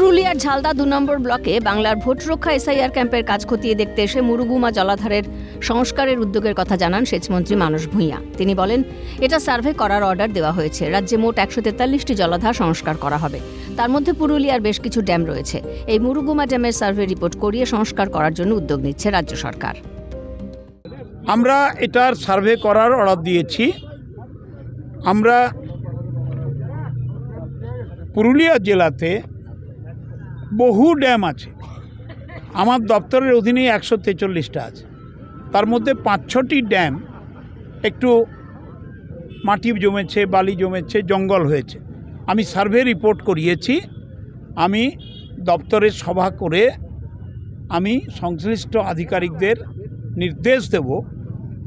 পুরুলিয়ার ঝালদা দু নম্বর ব্লকে বাংলার ভোট রক্ষা এসআইআর ক্যাম্পের কাজ খতিয়ে দেখতে এসে মুরুগুমা জলাধারের সংস্কারের উদ্যোগের কথা জানান সেচমন্ত্রী মানস ভূঁইয়া। তিনি বলেন, এটা সার্ভে করার অর্ডার দেওয়া হয়েছে। রাজ্যে মোট একশো তেতাল্লিশটি জলাধার সংস্কার করা হবে। তার মধ্যে পুরুলিয়ার বেশ কিছু ড্যাম রয়েছে। এই মুরুগুমা ড্যামের সার্ভে রিপোর্ট করিয়ে সংস্কার করার জন্য উদ্যোগ নিচ্ছে রাজ্য সরকার। আমরা এটার সার্ভে করার অর্ডার দিয়েছি। আমরা পুরুলিয়া জেলাতে বহু ড্যাম আছে। আমার দপ্তরের অধীনে একশো তেচল্লিশটা আছে। তার মধ্যে পাঁচ ছটি ড্যাম একটু মাটি জমেছে, বালি জমেছে, জঙ্গল হয়েছে। আমি সার্ভে রিপোর্ট করিয়েছি। আমি দপ্তরের সভা করে আমি সংশ্লিষ্ট আধিকারিকদের নির্দেশ দেব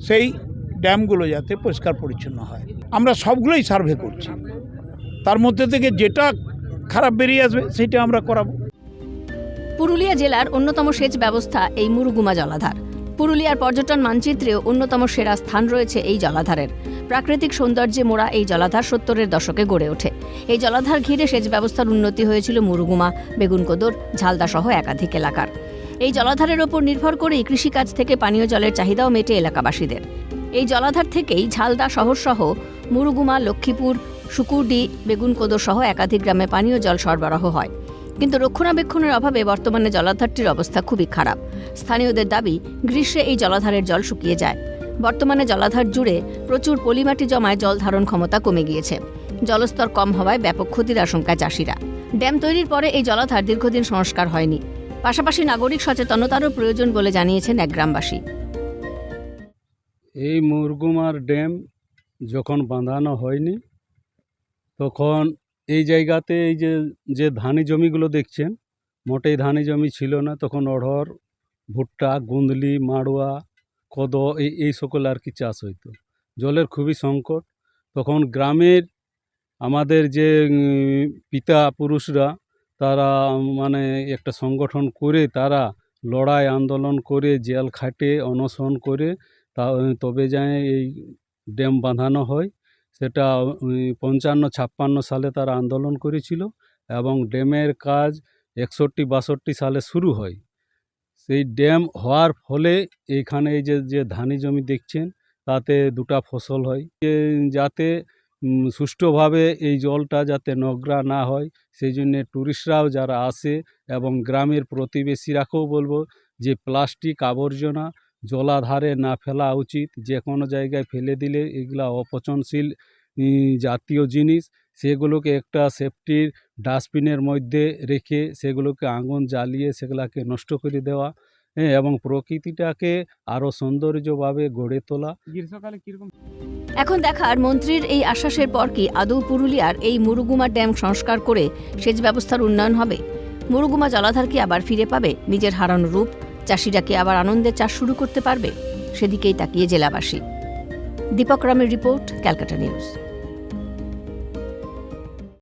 সেই ড্যামগুলো যাতে পরিষ্কার পরিচ্ছন্ন হয়। আমরা সবগুলোই সার্ভে করছি। তার মধ্যে থেকে যেটা খারাপ বেরিয়ে আসবে সেটা আমরা করাবো। পুরুলিয়া জেলার অন্যতম সেচ ব্যবস্থা এই মুরুগুমা জলাধার। পুরুলিয়ার পর্যটন মানচিত্রেও অন্যতম সেরা স্থান রয়েছে এই জলাধারের। প্রাকৃতিক সৌন্দর্যে মোড়া এই জলাধার সত্তরের দশকে গড়ে ওঠে। এই জলাধার ঘিরে সেচ ব্যবস্থার উন্নতি হয়েছিল মুরুগুমা, বেগুনকোদর ঝালদা সহ একাধিক এলাকার। এই জলাধারের ওপর নির্ভর করেই কৃষিকাজ থেকে পানীয় জলের চাহিদাও মেটে এলাকাবাসীদের। এই জলাধার থেকেই ঝালদা শহর সহ মুরুগুমা, লক্ষ্মীপুর, শুকুরডি বেগুনকোদর সহ একাধিক গ্রামে পানীয় জল সরবরাহ হয়। কিন্তু রক্ষণাবেক্ষণের অভাবে বর্তমানে জলাধারটির অবস্থা খুবই খারাপ। স্থানীয়দের দাবি, গ্রীষ্মে এই জলাধারের জল শুকিয়ে যায়। বর্তমানে জলাধার জুড়ে প্রচুর পলিমাটি জমায় জল ধারণ ক্ষমতা কমে গিয়েছে। জলস্তর কম হওয়ায় ব্যাপক ক্ষতির আশঙ্কা চাষিরা। ড্যাম তৈরির পরে এই জলাধার দীর্ঘদিন সংস্কার হয়নি। পাশাপাশি নাগরিক সচেতনতারও প্রয়োজন বলে জানিয়েছেন এক গ্রামবাসী। এই মুরগুমার ড্যাম যখন বাঁধানো হয়নি, তখন এই জায়গাতে এই যে যে ধানি জমিগুলো দেখছেন, মোটেই ধানি জমি ছিল না, তখন অড়হর, ভুট্টা গুন্দলি মাড়ুয়া, কদ, এই এই সকল আর কি চাষ হইতো। জলের খুবই সংকট। তখন গ্রামের আমাদের যে পিতা পুরুষরা, তারা মানে একটা সংগঠন করে তারা লড়াই, আন্দোলন করে জেল খাটে, অনশন করে, তা, তবে যায় এই ড্যাম বাঁধানো হয়। সেটা পঞ্চান্ন, ছাপ্পান্ন সালে তারা আন্দোলন করেছিল এবং ড্যামের কাজ একষট্টি, বাষট্টি সালে শুরু হয়। সেই ড্যাম হওয়ার ফলে এইখানে এই যে যে ধানি জমি দেখছেন, তাতে দুটা ফসল হয়। যাতে সুষ্ঠুভাবে এই জলটা যাতে নোংরা না হয়, সেই জন্যে ট্যুরিস্টরাও যারা আসে এবং গ্রামের প্রতিবেশীরাকেও বলব যে, প্লাস্টিক আবর্জনা জলাধারে না ফেলা উচিত। যে কোনো জায়গায় ফেলে দিলে এগুলা অপচনশীল জাতীয় জিনিস। সেগুলোকে একটা সেফটির ডাস্টবিনের মধ্যে রেখে সেগুলোকে আগুন জ্বালিয়ে সেগুলাকে নষ্ট করে দেওয়া হ্যাঁ এবং প্রকৃতিটাকে আরও সৌন্দর্যভাবে গড়ে তোলা। গ্রীষ্মকালে কীরকম? এখন দেখার মন্ত্রীর এই আশ্বাসের পর কি আদৌ পুরুলিয়ার এই মুরুগুমা ড্যাম সংস্কার করে সেচ ব্যবস্থার উন্নয়ন হবে? মুরুগুমা জলাধার কি আবার ফিরে পাবে নিজের হারানো রূপ? চাষিরা কি আবার আনন্দে চাষ শুরু করতে পারবে? সেদিকেই তাকিয়ে জেলাবাসী। দীপক রামের রিপোর্ট, ক্যালকাটা নিউজ।